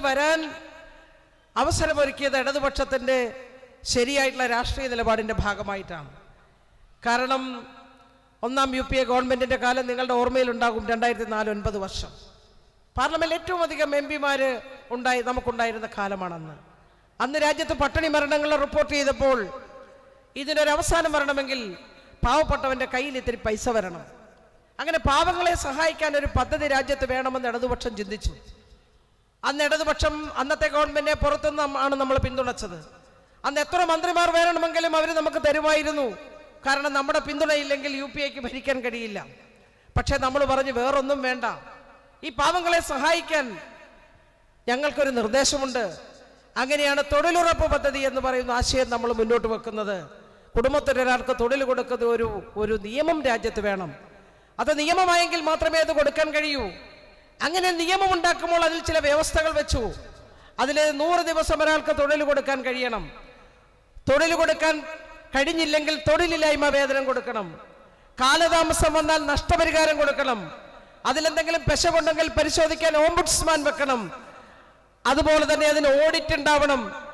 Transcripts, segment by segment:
വരാൻ അവസരമൊരുക്കിയത് ഇടതുപക്ഷത്തിന്റെ ശരിയായിട്ടുള്ള രാഷ്ട്രീയ നിലപാടിന്റെ ഭാഗമായിട്ടാണ്. കാരണം ഒന്നാം യു പി എ ഗവൺമെന്റിന്റെ കാലം നിങ്ങളുടെ ഓർമ്മയിലുണ്ടാകും രണ്ടായിരത്തി നാല് ഒൻപത് വർഷം. പാർലമെന്റിൽ ഏറ്റവും അധികം എം പിമാർ ഉണ്ടായി നമുക്കുണ്ടായിരുന്ന കാലമാണെന്ന്. അന്ന് രാജ്യത്ത് പട്ടിണി മരണങ്ങൾ റിപ്പോർട്ട് ചെയ്തപ്പോൾ ഇതിനൊരു അവസാനം വരണമെങ്കിൽ പാവപ്പെട്ടവന്റെ കയ്യിൽ ഇത്തിരി പൈസ വരണം. അങ്ങനെ പാവങ്ങളെ സഹായിക്കാൻ ഒരു പദ്ധതി രാജ്യത്ത് വേണമെന്ന് ഇടതുപക്ഷം ചിന്തിച്ചു. അന്ന് ഇടതുപക്ഷം അന്നത്തെ ഗവൺമെന്റിനെ പുറത്തുനിന്ന് ആണ് നമ്മൾ പിന്തുണച്ചത്. അന്ന് എത്ര മന്ത്രിമാർ വേണമെങ്കിലും അവർ നമുക്ക് തരുമായിരുന്നു. കാരണം നമ്മുടെ പിന്തുണയില്ലെങ്കിൽ യു പി എക്ക് ഭരിക്കാൻ കഴിയില്ല. പക്ഷേ നമ്മൾ പറഞ്ഞു വേറൊന്നും വേണ്ട. ഈ പാവങ്ങളെ സഹായിക്കാൻ ഞങ്ങൾക്കൊരു നിർദ്ദേശമുണ്ട്. അങ്ങനെയാണ് തൊഴിലുറപ്പ് പദ്ധതി എന്ന് പറയുന്ന ആശയം നമ്മൾ മുന്നോട്ട് വെക്കുന്നത്. കുടുംബത്തിലൊരാൾക്ക് തൊഴിൽ കൊടുക്കുന്ന ഒരു ഒരു നിയമം രാജ്യത്ത് വേണം. അത് നിയമമായെങ്കിൽ മാത്രമേ അത് കൊടുക്കാൻ കഴിയൂ. അങ്ങനെ നിയമം ഉണ്ടാക്കുമ്പോൾ അതിൽ ചില വ്യവസ്ഥകൾ വെച്ചു. അതിൽ നൂറ് ദിവസം ഒരാൾക്ക് തൊഴിൽ കൊടുക്കാൻ കഴിയണം. തൊഴിൽ കൊടുക്കാൻ കഴിഞ്ഞില്ലെങ്കിൽ തൊഴിലില്ലായ്മ വേതനം കൊടുക്കണം. കാലതാമസം വന്നാൽ നഷ്ടപരിഹാരം കൊടുക്കണം. അതിലെന്തെങ്കിലും പെശവുണ്ടെങ്കിൽ പരിശോധിക്കാൻ ഓംബുഡ്സ്മാൻ വെക്കണം. അതുപോലെ തന്നെ അതിന് ഓഡിറ്റ് ഉണ്ടാവണം.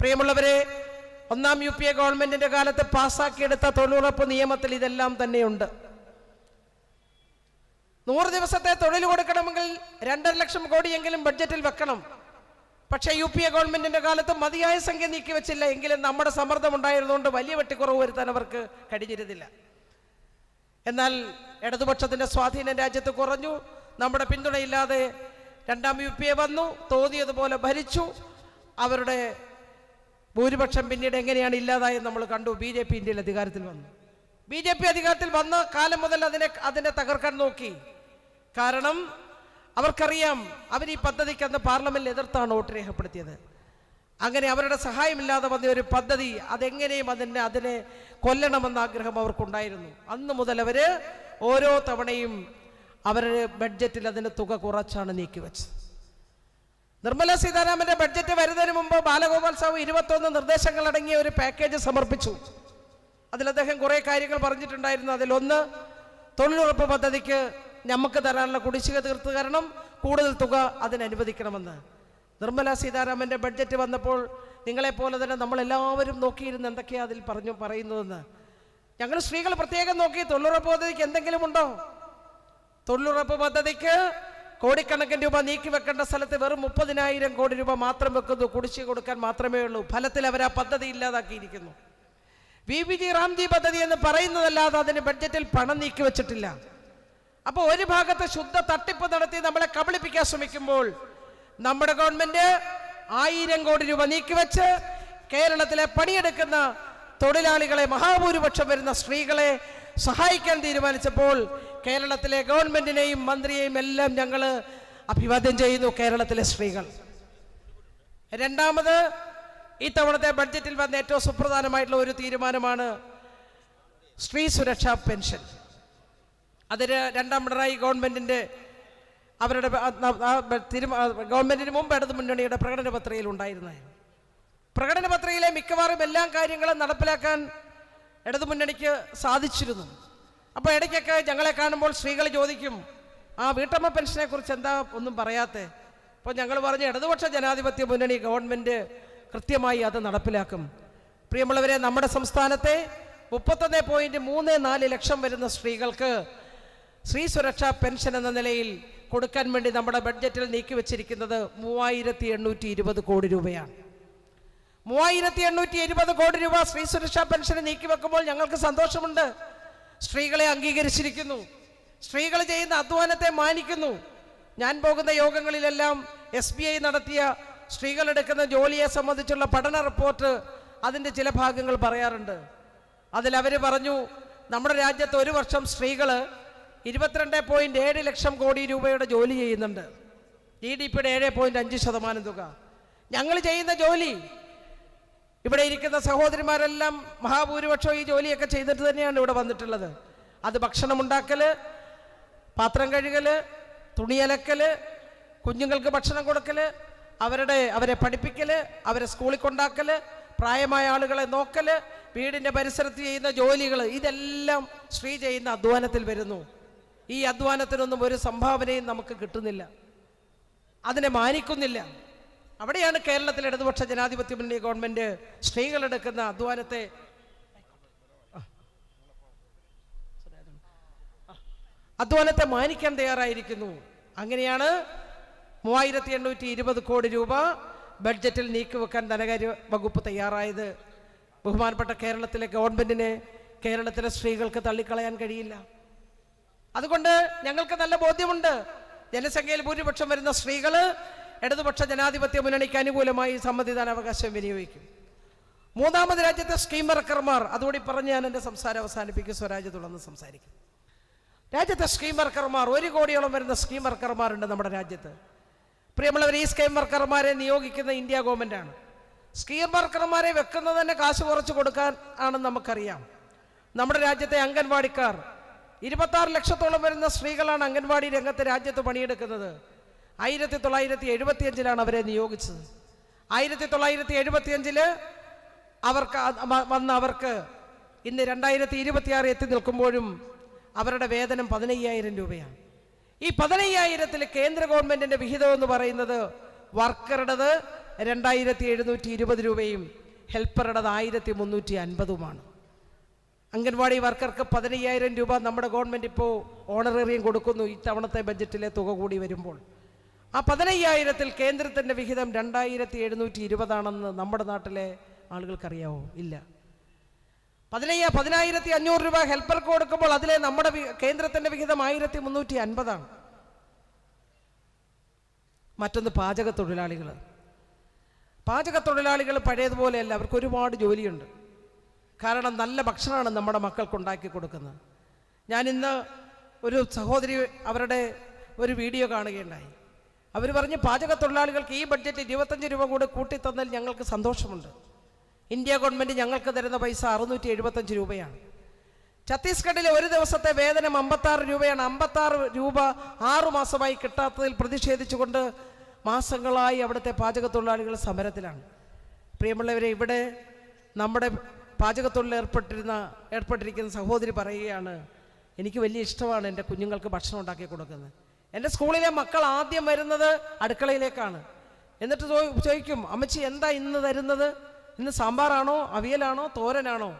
പ്രിയമുള്ളവരെ ഒന്നാം യു പി എ ഗവൺമെന്റിന്റെ കാലത്ത് പാസ്സാക്കിയെടുത്ത തൊഴിലുറപ്പ് നിയമത്തിൽ ഇതെല്ലാം തന്നെയുണ്ട്. നൂറ് ദിവസത്തെ തൊഴിൽ കൊടുക്കണമെങ്കിൽ രണ്ടര ലക്ഷം കോടിയെങ്കിലും ബഡ്ജറ്റിൽ വെക്കണം. പക്ഷേ യു പി എ ഗവൺമെന്റിന്റെ കാലത്ത് മതിയായ സംഖ്യ നീക്കി വെച്ചില്ല. എങ്കിലും നമ്മുടെ സമ്മർദ്ദം ഉണ്ടായിരുന്നുകൊണ്ട് വലിയ വെട്ടിക്കുറവ് വരുത്താൻ അവർക്ക് കഴിഞ്ഞിരുന്നില്ല. എന്നാൽ ഇടതുപക്ഷത്തിന്റെ സ്വാധീനം രാജ്യത്ത് കുറഞ്ഞു. നമ്മുടെ പിന്തുണയില്ലാതെ രണ്ടാം യു പി എ വന്നു. തോന്നിയതുപോലെ ഭരിച്ചു. അവരുടെ ഭൂരിപക്ഷം പിന്നീട് എങ്ങനെയാണ് ഇല്ലാതായെന്ന് നമ്മൾ കണ്ടു. ബി ജെ പി ഇന്ത്യയിൽ അധികാരത്തിൽ വന്നു. ബി ജെ പി അധികാരത്തിൽ വന്ന കാലം മുതൽ അതിനെ അതിനെ തകർക്കാൻ നോക്കി. കാരണം അവർക്കറിയാം അവർ ഈ പദ്ധതിക്ക് അന്ന് പാർലമെന്റിൽ എതിർത്താണ് വോട്ട് രേഖപ്പെടുത്തിയത്. അങ്ങനെ അവരുടെ സഹായമില്ലാതെ വന്ന ഒരു പദ്ധതി അതെങ്ങനെയും അതിനെ അതിനെ കൊല്ലണമെന്ന ആഗ്രഹം അവർക്കുണ്ടായിരുന്നു. അന്ന് മുതൽ അവർ ഓരോ തവണയും അവരുടെ ബഡ്ജറ്റിൽ അതിന് തുക കുറച്ചാണ് നീക്കിവെച്ചത്. നിർമ്മല സീതാരാമന്റെ ബഡ്ജറ്റ് വരുന്നതിന് മുമ്പ് ബാലഗോപാൽ സാഹു ഇരുപത്തൊന്ന് നിർദ്ദേശങ്ങൾ അടങ്ങിയ ഒരു പാക്കേജ് സമർപ്പിച്ചു. അതിൽ അദ്ദേഹം കുറേ കാര്യങ്ങൾ പറഞ്ഞിട്ടുണ്ടായിരുന്നു. അതിലൊന്ന് തൊഴിലുറപ്പ് പദ്ധതിക്ക് നമുക്ക് തരാനുള്ള കുടിശ്ശിക തീർത്ത് തരണം. കൂടുതൽ തുക അതിനനുവദിക്കണമെന്ന് നിർമ്മല സീതാരാമന്റെ ബഡ്ജറ്റ് വന്നപ്പോൾ നിങ്ങളെപ്പോലെ തന്നെ നമ്മളെല്ലാവരും നോക്കിയിരുന്ന് എന്തൊക്കെയാണ് അതിൽ പറഞ്ഞു പറയുന്നതെന്ന്. ഞങ്ങൾ സ്ത്രീകൾ പ്രത്യേകം നോക്കി തൊഴിലുറപ്പ് പദ്ധതിക്ക് എന്തെങ്കിലും ഉണ്ടോ? തൊഴിലുറപ്പ് പദ്ധതിക്ക് കോടിക്കണക്കിന് രൂപ നീക്കി വെക്കേണ്ട സ്ഥലത്ത് വെറും മുപ്പതിനായിരം കോടി രൂപ മാത്രം വെക്കുന്നു. കുടിശ്ശിക കൊടുക്കാൻ മാത്രമേ ഉള്ളൂ. ഫലത്തിൽ അവർ ആ പദ്ധതി ഇല്ലാതാക്കിയിരിക്കുന്നു. വി വി ജി റാംജി പദ്ധതി എന്ന് പറയുന്നതല്ലാതെ അതിന് ബഡ്ജറ്റിൽ പണം നീക്കി വെച്ചിട്ടില്ല. അപ്പോൾ ഒരു ഭാഗത്ത് ശുദ്ധ തട്ടിപ്പ് നടത്തി നമ്മളെ കബളിപ്പിക്കാൻ ശ്രമിക്കുമ്പോൾ നമ്മുടെ ഗവൺമെന്റ് ആയിരം കോടി രൂപ നീക്കിവെച്ച് കേരളത്തിലെ പണിയെടുക്കുന്ന തൊഴിലാളികളെ മഹാഭൂരിപക്ഷം വരുന്ന സ്ത്രീകളെ സഹായിക്കാൻ തീരുമാനിച്ചപ്പോൾ കേരളത്തിലെ ഗവൺമെന്റിനെയും മന്ത്രിയെയും എല്ലാം ഞങ്ങൾ അഭിവാദ്യം ചെയ്യുന്നു കേരളത്തിലെ സ്ത്രീകൾ. രണ്ടാമത് ഇത്തവണത്തെ ബഡ്ജറ്റിൽ വന്ന ഏറ്റവും സുപ്രധാനമായിട്ടുള്ള ഒരു തീരുമാനമാണ് സ്ത്രീ സുരക്ഷാ പെൻഷൻ. അതിന് രണ്ടാം പിണറായി ഗവൺമെന്റിന്റെ അവരുടെ ഗവൺമെന്റിന് മുമ്പ് ഇടതു മുന്നണിയുടെ പ്രകടന പത്രികയിൽ ഉണ്ടായിരുന്നത് പ്രകടന പത്രികയിലെ മിക്കവാറും എല്ലാ കാര്യങ്ങളും നടപ്പിലാക്കാൻ ഇടതു മുന്നണിക്ക് സാധിച്ചിരുന്നു. അപ്പോൾ ഇടയ്ക്കൊക്കെ ഞങ്ങളെ കാണുമ്പോൾ സ്ത്രീകൾ ചോദിക്കും ആ വീട്ടമ്മ പെൻഷനെ കുറിച്ച് എന്താ ഒന്നും പറയാത്തെ? അപ്പോൾ ഞങ്ങൾ പറഞ്ഞു ഇടതുപക്ഷ ജനാധിപത്യ മുന്നണി ഗവൺമെന്റ് കൃത്യമായി അത് നടപ്പിലാക്കും. പ്രിയമുള്ളവരെ നമ്മുടെ സംസ്ഥാനത്തെ മുപ്പത്തൊന്ന് പോയിന്റ് മൂന്ന് നാല് ലക്ഷം വരുന്ന സ്ത്രീകൾക്ക് സ്ത്രീ സുരക്ഷാ പെൻഷൻ എന്ന നിലയിൽ കൊടുക്കാൻ വേണ്ടി നമ്മുടെ ബഡ്ജറ്റിൽ നീക്കി വെച്ചിരിക്കുന്നത് മൂവായിരത്തി എണ്ണൂറ്റി ഇരുപത് കോടി രൂപയാണ്. മൂവായിരത്തി എണ്ണൂറ്റി ഇരുപത് കോടി രൂപ സ്ത്രീ സുരക്ഷാ പെൻഷന് നീക്കി വെക്കുമ്പോൾ ഞങ്ങൾക്ക് സന്തോഷമുണ്ട്. സ്ത്രീകളെ അംഗീകരിച്ചിരിക്കുന്നു. സ്ത്രീകൾ ചെയ്യുന്ന അധ്വാനത്തെ മാനിക്കുന്നു. ഞാൻ പോകുന്ന യോഗങ്ങളിലെല്ലാം എസ് ബി ഐ നടത്തിയ സ്ത്രീകൾ എടുക്കുന്ന ജോലിയെ സംബന്ധിച്ചുള്ള പഠന റിപ്പോർട്ട് അതിന്റെ ചില ഭാഗങ്ങൾ പറയാറുണ്ട്. അതിലവർ പറഞ്ഞു നമ്മുടെ രാജ്യത്ത് ഒരു വർഷം സ്ത്രീകൾ ഇരുപത്തിരണ്ട് പോയിന്റ് ഏഴ് ലക്ഷം കോടി രൂപയുടെ ജോലി ചെയ്യുന്നുണ്ട്. ജി ഡി പിയുടെ ഏഴ് പോയിന്റ് അഞ്ച് ശതമാനം തുക. ഞങ്ങൾ ചെയ്യുന്ന ജോലി ഇവിടെ ഇരിക്കുന്ന സഹോദരിമാരെല്ലാം മഹാഭൂരിപക്ഷം ഈ ജോലിയൊക്കെ ചെയ്തിട്ട് തന്നെയാണ് ഇവിടെ വന്നിട്ടുള്ളത്. അത് ഭക്ഷണം ഉണ്ടാക്കൽ പാത്രം കഴുകൽ തുണിയലക്കൽ കുഞ്ഞുങ്ങൾക്ക് ഭക്ഷണം കൊടുക്കൽ അവരുടെ അവരെ പഠിപ്പിക്കൽ അവരെ സ്കൂളിൽ കൊണ്ടാക്കൽ പ്രായമായ ആളുകളെ നോക്കൽ വീടിന്റെ പരിസരത്ത് ചെയ്യുന്ന ജോലികൾ ഇതെല്ലാം സ്ത്രീ ചെയ്യുന്ന അധ്വാനത്തിൽ വരുന്നു. ഈ അധ്വാനത്തിനൊന്നും ഒരു സംഭാവനയും നമുക്ക് കിട്ടുന്നില്ല. അതിനെ മാനിക്കുന്നില്ല. അവിടെയാണ് കേരളത്തിലെ ഇടതുപക്ഷ ജനാധിപത്യ മുന്നണി ഗവൺമെന്റ് സ്ത്രീകളെടുക്കുന്ന അധ്വാനത്തെ അധ്വാനത്തെ മാനിക്കാൻ തയ്യാറായിരിക്കുന്നു. അങ്ങനെയാണ് മൂവായിരത്തി എണ്ണൂറ്റി ഇരുപത് കോടി രൂപ ബഡ്ജറ്റിൽ നീക്കിവെക്കാൻ ധനകാര്യ വകുപ്പ് തയ്യാറായത്. ബഹുമാനപ്പെട്ട കേരളത്തിലെ ഗവൺമെന്റിനെ കേരളത്തിലെ സ്ത്രീകൾക്ക് തള്ളിക്കളയാൻ കഴിയില്ല. അതുകൊണ്ട് ഞങ്ങൾക്ക് നല്ല ബോധ്യമുണ്ട്. ജനസംഖ്യയിൽ ഭൂരിപക്ഷം വരുന്ന സ്ത്രീകൾ ഇടതുപക്ഷ ജനാധിപത്യ മുന്നണിക്ക് അനുകൂലമായി സമ്മതിദാന അവകാശം വിനിയോഗിക്കും. മൂന്നാമത് രാജ്യത്തെ സ്കീം വർക്കർമാർ അതുകൂടി പറഞ്ഞ് ഞാൻ എന്റെ സംസാരം അവസാനിപ്പിക്കും. സ്വരാജ്യ തുടർന്ന് സംസാരിക്കും. രാജ്യത്തെ സ്കീം വർക്കർമാർ ഒരു കോടിയോളം വരുന്ന സ്കീം വർക്കർമാരുണ്ട് നമ്മുടെ രാജ്യത്ത്. പ്രിയമുള്ളവർ ഈ സ്കീം വർക്കർമാരെ നിയോഗിക്കുന്ന ഇന്ത്യ ഗവൺമെന്റാണ് സ്കീം വർക്കർമാരെ വെക്കുന്നത് തന്നെ കാശ് കുറച്ച് കൊടുക്കാൻ ആണെന്ന് നമുക്കറിയാം. നമ്മുടെ രാജ്യത്തെ അംഗൻവാടിക്കാർ ഇരുപത്താറ് ലക്ഷത്തോളം വരുന്ന സ്ത്രീകളാണ് അംഗൻവാടി രംഗത്ത് രാജ്യത്ത് പണിയെടുക്കുന്നത്. ആയിരത്തി തൊള്ളായിരത്തി എഴുപത്തിയഞ്ചിലാണ് അവരെ നിയോഗിച്ചത്. ആയിരത്തി തൊള്ളായിരത്തി എഴുപത്തിയഞ്ചിൽ അവർക്ക് വന്ന അവർക്ക് ഇന്ന് രണ്ടായിരത്തി ഇരുപത്തിയാറ് എത്തി നിൽക്കുമ്പോഴും അവരുടെ വേതനം പതിനയ്യായിരം രൂപയാണ്. ഈ പതിനയ്യായിരത്തിൽ കേന്ദ്ര ഗവൺമെന്റിന്റെ വിഹിതം എന്ന് പറയുന്നത് വർക്കറുടേത് രണ്ടായിരത്തി എഴുന്നൂറ്റി ഇരുപത് രൂപയും ഹെൽപ്പറുടേത് ആയിരത്തി മുന്നൂറ്റി അൻപതുമാണ് അംഗൻവാടി വർക്കർക്ക് പതിനയ്യായിരം രൂപ നമ്മുടെ ഗവൺമെന്റ് ഇപ്പോൾ ഓണറേറിയം കൊടുക്കുന്നു. ഈ തവണത്തെ ബജറ്റിലെ തുക കൂടി വരുമ്പോൾ. ആ പതിനയ്യായിരത്തിൽ കേന്ദ്രത്തിന്റെ വിഹിതം രണ്ടായിരത്തി എഴുന്നൂറ്റി ഇരുപതാണെന്ന് നമ്മുടെ നാട്ടിലെ ആളുകൾക്കറിയാവോ? ഇല്ല. പതിനയ്യ പതിനായിരത്തി അഞ്ഞൂറ് രൂപ ഹെൽപ്പർക്ക് കൊടുക്കുമ്പോൾ അതിലെ നമ്മുടെ കേന്ദ്രത്തിന്റെ വിഹിതം ആയിരത്തി മുന്നൂറ്റി അൻപതാണ് മറ്റൊന്ന് പാചക തൊഴിലാളികൾ പാചക തൊഴിലാളികൾ പഴയതുപോലെയല്ല. അവർക്ക് ഒരുപാട് ജോലിയുണ്ട്. കാരണം നല്ല ഭക്ഷണമാണ് നമ്മുടെ മക്കൾക്ക് ഉണ്ടാക്കി കൊടുക്കുന്നത്. ഞാൻ ഒരു സഹോദരി അവരുടെ ഒരു വീഡിയോ കാണുകയുണ്ടായി. അവർ പറഞ്ഞ് പാചക തൊഴിലാളികൾക്ക് ഈ ബഡ്ജറ്റ് ഇരുപത്തഞ്ച് രൂപ കൂടെ കൂട്ടിത്തന്നതിൽ ഞങ്ങൾക്ക് സന്തോഷമുണ്ട്. ഇന്ത്യ ഗവൺമെന്റ് ഞങ്ങൾക്ക് തരുന്ന പൈസ അറുന്നൂറ്റി എഴുപത്തഞ്ച് രൂപയാണ്. ഛത്തീസ്ഗഡിലെ ഒരു ദിവസത്തെ വേതനം അമ്പത്താറ് രൂപയാണ്. അമ്പത്താറ് രൂപ ആറു മാസമായി കിട്ടാത്തതിൽ പ്രതിഷേധിച്ചുകൊണ്ട് മാസങ്ങളായി അവിടുത്തെ പാചക തൊഴിലാളികൾ സമരത്തിലാണ്. പ്രിയമുള്ളവരെ ഇവിടെ നമ്മുടെ പാചകത്തൊഴിൽ ഏർപ്പെട്ടിരുന്ന ഏർപ്പെട്ടിരിക്കുന്ന സഹോദരി പറയുകയാണ് എനിക്ക് വലിയ ഇഷ്ടമാണ് എന്റെ കുഞ്ഞുങ്ങൾക്ക് ഭക്ഷണം ഉണ്ടാക്കി കൊടുക്കുന്നത്. എന്റെ സ്കൂളിലെ മക്കൾ ആദ്യം വരുന്നത് അടുക്കളയിലേക്കാണ്. എന്നിട്ട് ചോദിക്കും അമ്മച്ചി എന്താ ഇന്ന് തരുന്നത്? ഇന്ന് സാമ്പാറാണോ അവിയലാണോ തോരനാണോ?